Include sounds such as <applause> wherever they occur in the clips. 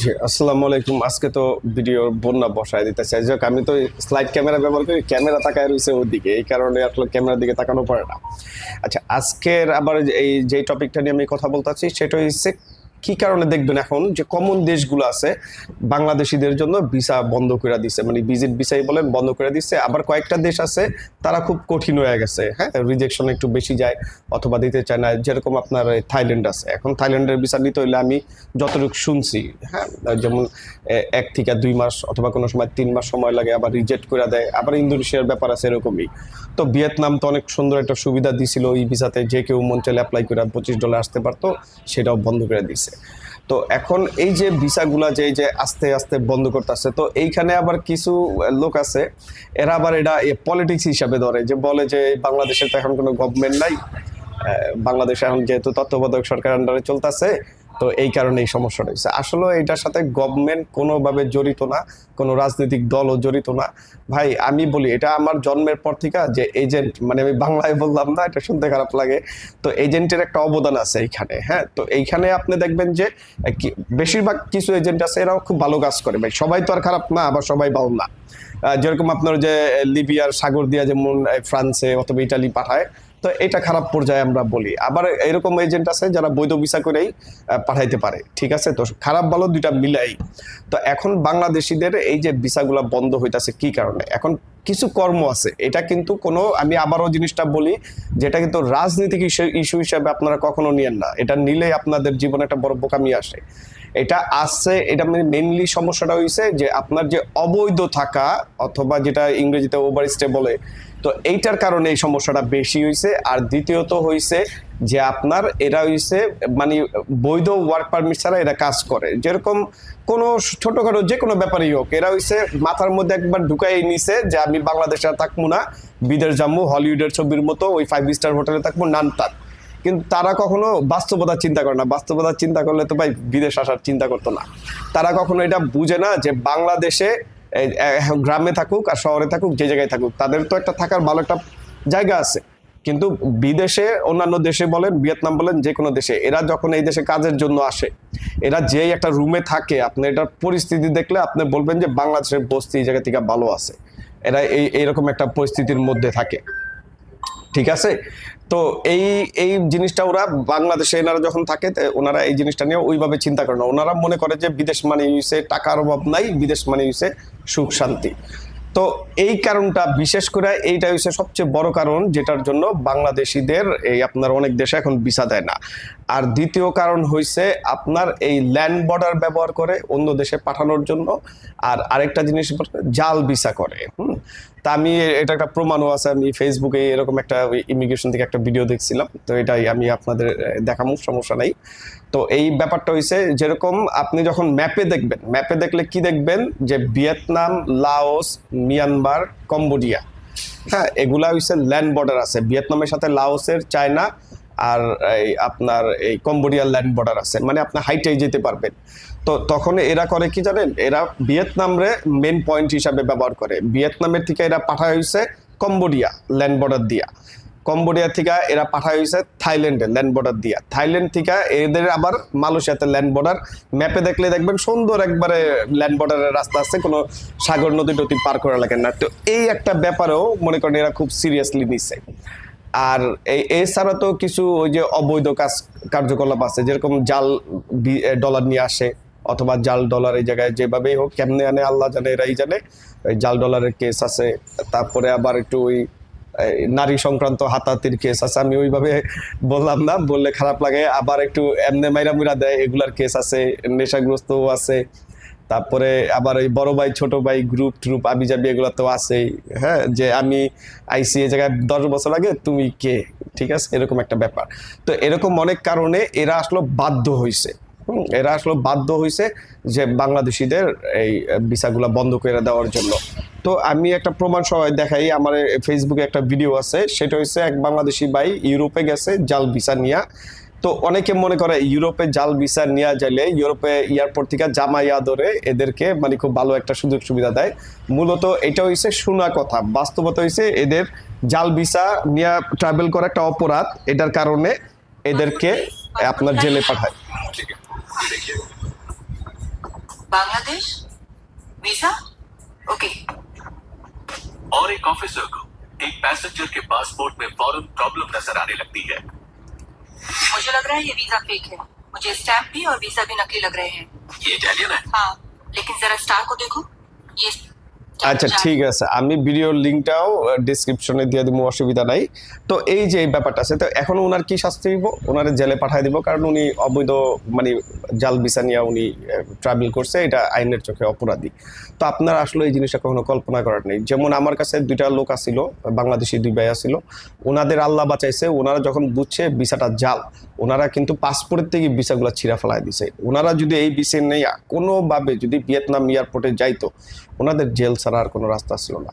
জি, আসসালামু আলাইকুম। আজকে তো ভিডিও বন্যা বসায় দিতে চাই। যাক, আমি তো স্লাইড ক্যামেরা ব্যবহার করি ক্যামেরা তাকায় রয়েছে ওদিকে। এই কারণে আসলে ক্যামেরার দিকে তাকানো পারে না। আচ্ছা আজকের আবার এই যে টপিকটা নিয়ে আমি কথা বলতে চাচ্ছি, সেটা হচ্ছে কি কারণে দেখবেন এখন যে কমন দেশগুলো আছে, বাংলাদেশিদের জন্য ভিসা বন্ধ করে দিছে মানে ভিজিট ভিসাই বলেন বন্ধ করে দিচ্ছে আবার কয়েকটা দেশ আছে তারা খুব কঠিন হয়ে গেছে হ্যাঁ? রিজেকশন একটু বেশি যায় অথবা দিতে চায় না, যেরকম আপনার থাইল্যান্ড আছে। এখন থাইল্যান্ডের ভিসা নিতে হইলে আমি যতটুকু শুনছি হ্যাঁ? যেমন এক থেকে দুই মাস অথবা কোনো সময় তিন মাস সময় লাগে, আবার রিজেক্ট করে দেয়, আবার ইন্দোনেশিয়ার ব্যাপার আছে এরকমই। তো ভিয়েতনাম তো অনেক সুন্দর একটা সুবিধা দিছিল, এই ভিসাতে যে কেউ মন চাইলে অ্যাপ্লাই করে পঁচিশ ডলার আসতে পারতো, সেটাও বন্ধ করে দিছে। তো এখন এই যে ভিসাগুলা যে যে আস্তে আস্তে বন্ধ করতে আসছে তো এইখানে আবার কিছু লোক আছে, এরা আবার এটা পলিটিক্স হিসাবে ধরে, যে বলে যে বাংলাদেশের তো এখন কোনো গভর্নমেন্ট নাই বাংলাদেশ এখন যেহেতু তত্ত্বাবধায়ক সরকার আন্ডারে চলতেছে তো এই কারণে এই সমস্যাটা হয়েছে আসলে এটার সাথে গভর্নমেন্ট কোনোভাবে জড়িত না, কোনো রাজনৈতিক দলও জড়িত না। ভাই, আমি বলি, এটা আমার জন্মের পর থেকে যে এজেন্ট মানে আমি বাংলায় বললাম না, এটা শুনতে খারাপ লাগে। তো এজেন্টের একটা অবদান আছে এইখানে হ্যাঁ? তো এইখানে আপনি দেখবেন যে বেশিরভাগ কিছু এজেন্ট আছে, এরাও খুব ভালো কাজ করে। ভাই, সবাই তো আর খারাপ না, আবার সবাই ভালো না। যেরকম আপনার যে, লিবিয়ার সাগর দিয়া যেমন ফ্রান্সে অথবা ইটালি পাঠায় তো এটা খারাপ পর্যায়ে আমরা বলি। আবার এরকম এজেন্ট আছে যারা বৈধ ভিসা করেই পাঠাইতে পারে, ঠিক আছে? তো খারাপ ভালো দুইটা মিলাই। তো এখন বাংলাদেশিদের এই যে ভিসাগুলো বন্ধ হইতাছে কি কারণে? এখন কিছু কর্ম আছে। এটা কিন্তু কোনো, আমি আবারও জিনিসটা বলি, যেটা কিন্তু রাজনৈতিক ইস্যু হিসাবে আপনারা কখনো নিয়েন না। এটা নিলেই আপনাদের জীবনে একটা বড় বোকামি আসে। এটা আসছে এটা মানে মেনলি সমস্যাটা হয়েছে যে আপনার যে অবৈধ থাকা, অথবা যেটা ইংরেজিতে ওভার স্টে বলে তো এইটার কারণে এই সমস্যাটা বেশি হয়েছে আর দ্বিতীয়ত হয়েছে যে আপনার এরা হয়েছে মানে বৈধ ওয়ার্ক পারমিট ছাড়া এরা কাজ করে। যেরকম কোনো ছোটখাটো যে কোনো ব্যাপারই হোক, এরা হয়েছে মাথার মধ্যে একবার ঢুকাই নিছে যে আমি বাংলাদেশে থাকব না, বিদেশ যাব, হলিউডের ছবির মতো ওই ফাইভ স্টার হোটেলে থাকব নানতার কিন্তু তারা কখনো বাস্তবতা চিন্তা করে না। বাস্তবতা চিন্তা করলে তো ভাই বিদেশ আসার চিন্তা করতো না। তারা কখনো এটা বুঝে না যে বাংলাদেশে গ্রামে থাকুক আর শহরে থাকুক, যে জায়গায় থাকুক, তাদের তো একটা থাকার ভালো একটা জায়গা আছে। কিন্তু বিদেশে অন্যান্য দেশে বলেন, ভিয়েতনাম বলেন, যে কোনো দেশে, এরা যখন এই দেশে কাজের জন্য আসে, এরা যেই একটা রুমে থাকে, আপনি এটার পরিস্থিতি দেখলে আপনি বলবেন যে বাংলাদেশের বস্তি এই জায়গা থেকে ভালো আছে। এরা এই, এইরকম একটা পরিস্থিতির মধ্যে থাকে। ঠিক আছে? তো এই এই জিনিসটা ওরা বাংলাদেশে এনারা যখন থাকে ওনারা এই জিনিসটা নিয়ে ওইভাবে চিন্তা করে না। ওনারা মনে করে যে বিদেশ মানে ইউসে টাকার অভাব নাই, বিদেশ মানে ইউসে সুখ, শান্তি। তো এই কারণটা বিশেষ করে এইটা হচ্ছে সবচেয়ে বড় কারণ, যেটার জন্য বাংলাদেশিদের এই আপনার অনেক দেশে এখন ভিসা দেয় না। আর দ্বিতীয় কারণ হয়েছে আপনার এই ল্যান্ড বর্ডার ব্যবহার করে অন্য দেশে পাঠানোর জন্য, আর আরেকটা জিনিস জাল ভিসা করে, হুম? তা আমি এটা একটা প্রমাণও আছে, আমি ফেসবুকে এরকম একটা ইমিগ্রেশন থেকে একটা ভিডিও দেখছিলাম, তো এটাই আমি আপনাদের দেখামু, সমস্যা নাই। তো এই ব্যাপারটা হয়েছে যেরকম আপনি যখন ম্যাপে দেখবেন, ম্যাপে দেখলে কি দেখবেন? যে ভিয়েতনাম, লাওস, মিয়ানমার, কম্বোডিয়া হ্যাঁ এগুলা হচ্ছে ল্যান্ড বর্ডার আছে, ভিয়েতনামের সাথে লাওসের, চায়না আর এই আপনার এই কম্বোডিয়ার ল্যান্ড বর্ডার আছে মানে আপনি হাইটেই যেতে পারবেন। তো তখন এরা করে কি জানেন, এরা ভিয়েতনামরে মেন পয়েন্ট হিসাবে ব্যবহার করে। ভিয়েতনামের থেকে এরা পাঠা হয়েছে কম্বোডিয়া ল্যান্ড বর্ডার দিয়া। কম্বোডিয়া থেকে এরা পাঠা হয়েছে থাইল্যান্ডে ল্যান্ড বর্ডার দিয়া। থাইল্যান্ড থেকে এদের আবার মালয়েশিয়াতে ল্যান্ড বর্ডার। ম্যাপে দেখলে দেখবেন সুন্দর একবারে ল্যান্ড বর্ডারের রাস্তা আছে, কোনো সাগর নদী টদী পার করা লাগে না। তো এই একটা ব্যাপারেও মনে করেন এরা খুব সিরিয়াসলি নিচ্ছে আর এছাড়া তো কিছু ওই যে অবৈধ কাজ, কার্যকলাপ আছে, যেরকম জাল ডলার নিয়ে আসে, অথবা জাল ডলার এই জায়গায় যেভাবেই হোক, কেমনে আনে আল্লাহ জানে, এরাই জানে। ওই জাল ডলারের কেস আছে, তারপরে আবার একটু ওই নারী সংক্রান্ত হাতাহাতির কেস আছে, আমি ওইভাবে <laughs> বললাম না, বললে খারাপ লাগে। আবার একটু এমনে মাইরা মুইরা দেয়, এগুলার কেস আছে, নেশাগ্রস্তও আছে তারপরে আবার এই বড় ভাই, ছোট ভাই গ্রুপ ট্রুপ আবি যাবি এগুলো তো আছেই। হ্যাঁ যে আমি আইসি এই জায়গায় দশ বছর আগে তুমি কে? ঠিক আছে? এরকম একটা ব্যাপার। তো এরকম অনেক কারণে এরা আসলে বাধ্য হয়েছে এরা আসলে বাধ্য হয়েছে যে বাংলাদেশিদের এই ভিসাগুলা বন্ধ করে দেওয়ার জন্য। তো আমি একটা প্রমাণ সবাই দেখাই। আমার ফেসবুকে একটা ভিডিও আছে। সেটা হচ্ছে এক বাংলাদেশি ভাই ইউরোপে গেছে, জাল ভিসা নিয়া। তো অনেকে মনে করে ইউরোপে জাল ভিসা নেওয়া যাইলে ইউরোপে এয়ারপোর্ট থেকে জামাইয়া ধরে এদেরকে মানে খুব ভালো একটা সুযোগ সুবিধা দেয় মূলত এটা হইছে শোনা কথা বাস্তবতা হইছে এদের জাল ভিসা নিয়ে ট্রাভেল করা একটা অপরাধ এটার কারণে এদেরকে আপনার জেলে পাঠায় बांग्लादेश वीजा ओके और एक ऑफिसर को एक पैसेंजर के पासपोर्ट में फौरन प्रॉब्लम नजर आने लगती है मुझे लग रहा है ये वीजा फेक है मुझे स्टैम्प भी और वीजा भी नकली लग रहे हैं ये इटालियन है हाँ लेकिन जरा स्टार को देखो ये আচ্ছা ঠিক আছে আমি ভিডিওর লিঙ্কটাও ডিসক্রিপশনে দিয়ে দিব অসুবিধা নাই তো এই যে এই ব্যাপারটা আছে তো এখন ওনার কি শাস্তি দিব ওনারে জেলে পাঠিয়ে দিব কারণ উনি অবৈধ মানে জাল ভিসা নিয়ে উনি ট্রাভেল করছে, এটা আইনের চোখে অপরাধী। তো আপনারা আসলে এই জিনিসটা কখনো কল্পনা করার নেই। যেমন আমার কাছে দুইটা লোক আসিল, বাংলাদেশি দুই ভাই আসিল। ওনাদের আল্লাহ বাঁচাইছে, ওনারা যখন বুঝছে ভিসাটা জাল, ওনারা কিন্তু পাসপোর্টের থেকে ভিসাগুলো ছিঁড়া ফেলায় দিছে। ওনারা যদি এই ভিসে নেই, কোনোভাবে যদি ভিয়েতনাম এয়ারপোর্টে যাইতো, ওনাদের জেল ছাড়া আর কোনো রাস্তা ছিল না।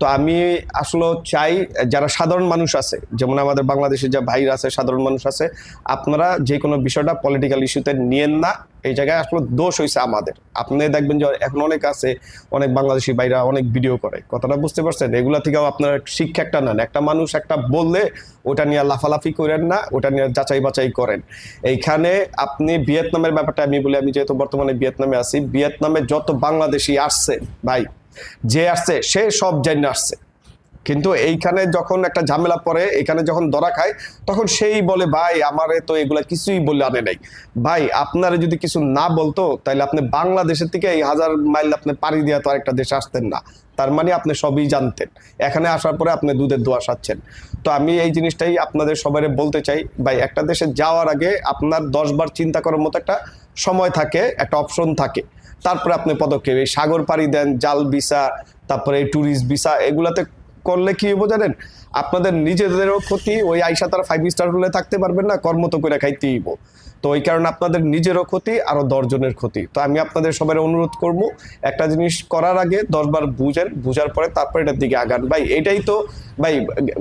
তো আমি আসলে চাই, যারা সাধারণ মানুষ আছে, যেমন আমাদের বাংলাদেশে যা ভাইরা আছে, সাধারণ মানুষ আছে, আপনারা যে কোনো বিষয়টা পলিটিক্যাল ইস্যুতে নিয়েন না, এই জায়গায় আসলে দোষ হয়েছে আমাদের। আপনি দেখবেন যে এখন অনেক আছে, অনেক বাংলাদেশি ভাইরা অনেক ভিডিও করে। কথাটা বুঝতে পারছেন? এগুলা থেকেও আপনারা শিক্ষা একটা নেন। একটা মানুষ একটা বললে ওটা নিয়ে লাফালাফি করেন না, ওটা নিয়ে যাচাই বাছাই করেন। এইখানে আপনি ভিয়েতনামের ব্যাপারটা আমি বলি, আমি যেহেতু বর্তমানে ভিয়েতনামে আছি, ভিয়েতনামে যত বাংলাদেশি আসছে, ভাই, যে আসছে, সে সব জানি আসছে। কিন্তু এইখানে যখন একটা ঝামেলা পড়ে, এখানে যখন ধরা খায়, তখন সেই বলে, ভাই, আমারে তো এগুলা কিছুই বলে আনে নাই। ভাই, আপনারা যদি কিছু না বলতো তাহলে আপনি বাংলাদেশের থেকে এই হাজার মাইল আপনি পাড়ি দিয়ে তো আরেকটা দেশে আসতেন না। তার মানে আপনি সবই জানতেন। এখানে আসার পরে আপনি দুধের দোয়া সাচ্ছেন তো আমি এই জিনিসটাই আপনাদের সবাই বলতে চাই, ভাই, একটা দেশে যাওয়ার আগে আপনার দশবার চিন্তা করার মতো একটা সময় থাকে, একটা অপশন থাকে। তারপরে আপনি পদক্ষেপ, এই সাগর পাড়ি দেন, জাল ভিসা, তারপরে ট্যুরিস্ট ভিসা, এগুলাতে করলে কি হব জানেন? আপনাদের নিজেদেরও ক্ষতি, ওই আইসা তারা ফাইভ স্টার হলে থাকতে পারবেন না কর্মতো করে খাইতেই। তো ওই কারণে আপনাদের নিজেরও ক্ষতি, আরও দশজনের ক্ষতি। তো আমি আপনাদের সবাই অনুরোধ করব, একটা জিনিস করার আগে দশবার বুঝেন, বুঝার পরে তারপর এটার দিকে আগান। ভাই, এটাই তো, ভাই,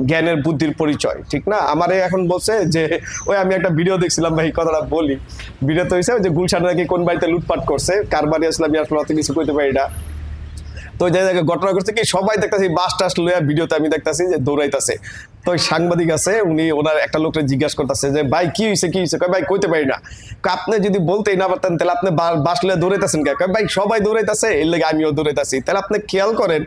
জ্ঞানের বুদ্ধির পরিচয়, ঠিক না? আমারে এখন বলছে যে, ওই আমি একটা ভিডিও দেখছিলাম, ভাই কথাটা বলি। ভিডিও তো হয়েছে যে গুলশান নাকি কোন বাড়িতে লুটপাট করছে, কার বাড়ি আসলে আমি আসলে অত কিছু করতে পারি না। তো ওই জায়গায় ঘটনা করছে কি, সবাই দেখতেছি বাস টাস লইয়া ভিডিওতে আমি দেখতেছি যে দৌড়াইতেছে। তো সাংবাদিক আছে, উনি ওনার একটা লোককে জিজ্ঞাসা করতেছে যে, ভাই, কি হয়েছে কি হয়েছে কয়, ভাই, কইতে পারি না। আপনি যদি বলতেই না পারতেন, তাহলে আপনি বাস লইয়া দৌড়াইতেছেন কে? ভাই, সবাই দৌড়াইতেছে, এর লেগে আমিও দৌড়াইতেছি। তাহলে আপনি খেয়াল করেন,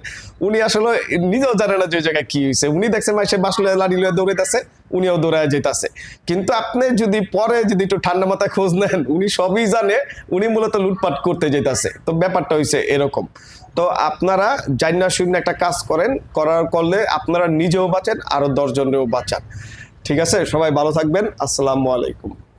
উনি আসলে নিজেও জানে না যে জায়গায় কি হয়েছে উনি দেখছেন, ভাই, সে বাস লইয়া লাড়ি লইয়া দৌড়াইতেছে। উনিও দৌড়ায় যেতেছে। কিন্তু আপনি যদি পরে যদি একটু ঠান্ডা মাথায় খোঁজ নেন, উনি সবই জানে, উনি মূলত লুটপাট করতে যেতেছে। তো ব্যাপারটা হয়েছে এরকম। তো আপনারা জান্না শূন্য একটা কাজ করেন, করার করলে আপনারা নিজেও বাঁচেন, আরও দশজনেরও বাঁচান। ঠিক আছে? সবাই ভালো থাকবেন। আসসালামু আলাইকুম।